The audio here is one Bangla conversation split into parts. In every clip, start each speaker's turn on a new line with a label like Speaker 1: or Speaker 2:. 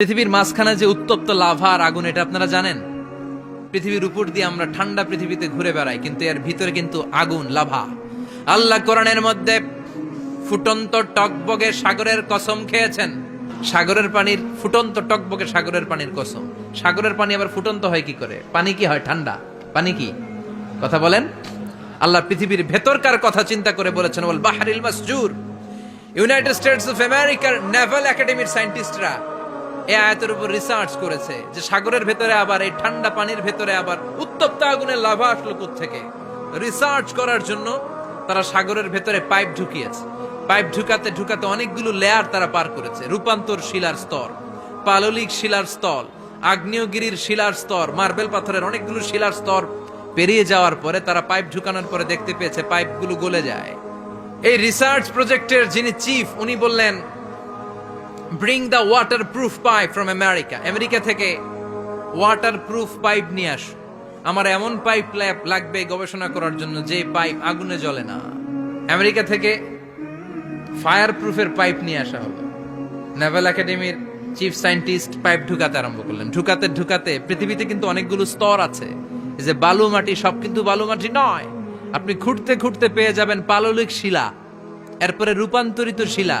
Speaker 1: পৃথিবীর মাঝখানে যে উত্তপ্ত লাভা আর আগুন, এটা আপনারা জানেন? পৃথিবীর উপর দিয়ে আমরা ঠান্ডা পৃথিবীতে ঘুরে বেড়াই, কিন্তু এর ভিতরে কিন্তু আগুন, লাভা। আল্লাহ কোরআনের মধ্যে ফুটন্ত টকবগে সাগরের কসম খেয়েছেন। সাগরের পানির, ফুটন্ত টকবগে সাগরের পানির কসম। সাগরের পানি আবার ফুটন্ত হয় কি করে? পানি কি হয়? ঠান্ডা। পানি কি? কথা বলেন? আল্লাহ পৃথিবীর ভেতরকার কথা চিন্তা করে বলেছেন বল বাহারিল মাসজুর। ইউনাইটেড স্টেটস অফ আমেরিকার নেভাল একাডেমির সায়েন্টিস্টরা এই আয়াতের উপর রিসার্চ করেছে যে সাগরের ভেতরে আবার, এই ঠান্ডা পানির ভেতরে আবার উত্তপ্ত আগুনের লাভা আসলো থেকে রিসার্চ করার জন্য তারা সাগরের ভেতরে পাইপ ঢুকিয়েছে। পাইপ ঢুকাতে ঢুকাতে অনেকগুলো লেয়ার তারা পার করেছে। রূপান্তর শিলার স্তর, পাললিক শিলার স্তর, আগ্নেয়গিরির শিলার স্তর, মার্বেল পাথরের অনেকগুলো শিলার স্তর পেরিয়ে যাওয়ার পরে তারা পাইপ ঢুকানোর পরে দেখতে পেয়েছে পাইপগুলো গলে যায়। এই রিসার্চ প্রজেক্টের যিনি চিফ উনি বললেন bring the waterproof pipe from America America থেকে ওয়াটার প্রুফ পাইপ নিয়ে আস। আমার এমন পাইপ লাগবে গবেষণা করার জন্য যে পাইপ আগুনে জ্বলে না। আমেরিকা থেকে ফায়ার প্রুফের পাইপ নিয়ে আসা হলো। নেভাল একাডেমির চিফ সায়েন্টিস্ট পাইপ ঢুকাতে আরম্ভ করলেন। ঢুকাতে ঢুকাতে পৃথিবীতে কিন্তু অনেকগুলো স্তর আছে। যে বালু মাটি, সব কিন্তু বালু মাটি নয়। আপনি খুঁড়তে খুঁড়তে পেয়ে যাবেন পাললিক শিলা, এরপরে রূপান্তরিত শিলা।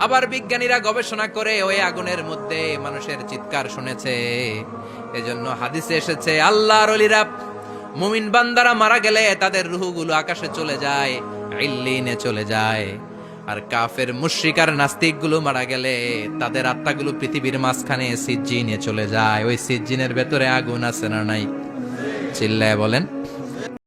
Speaker 1: আবার বিজ্ঞানীরা গবেষণা করে ওই আগুনের মধ্যে মানুষের চিৎকার শুনেছে। এজন্য হাদিসে এসেছে, আল্লাহর অলিরা মুমিন বান্দারা মারা গেলে তাদের রুহগুলো আকাশে চলে যায়, ইল্লিনে চলে যায়। আর কাফের মুশরিকার নাস্তিকগুলো মারা গেলে তাদের আত্মাগুলো পৃথিবীর মাঝখানে সিজ্জিনে চলে যায়। ওই সিজ্জিনের ভেতরে আগুন আছে না নাই? চিল্লায় বলেন।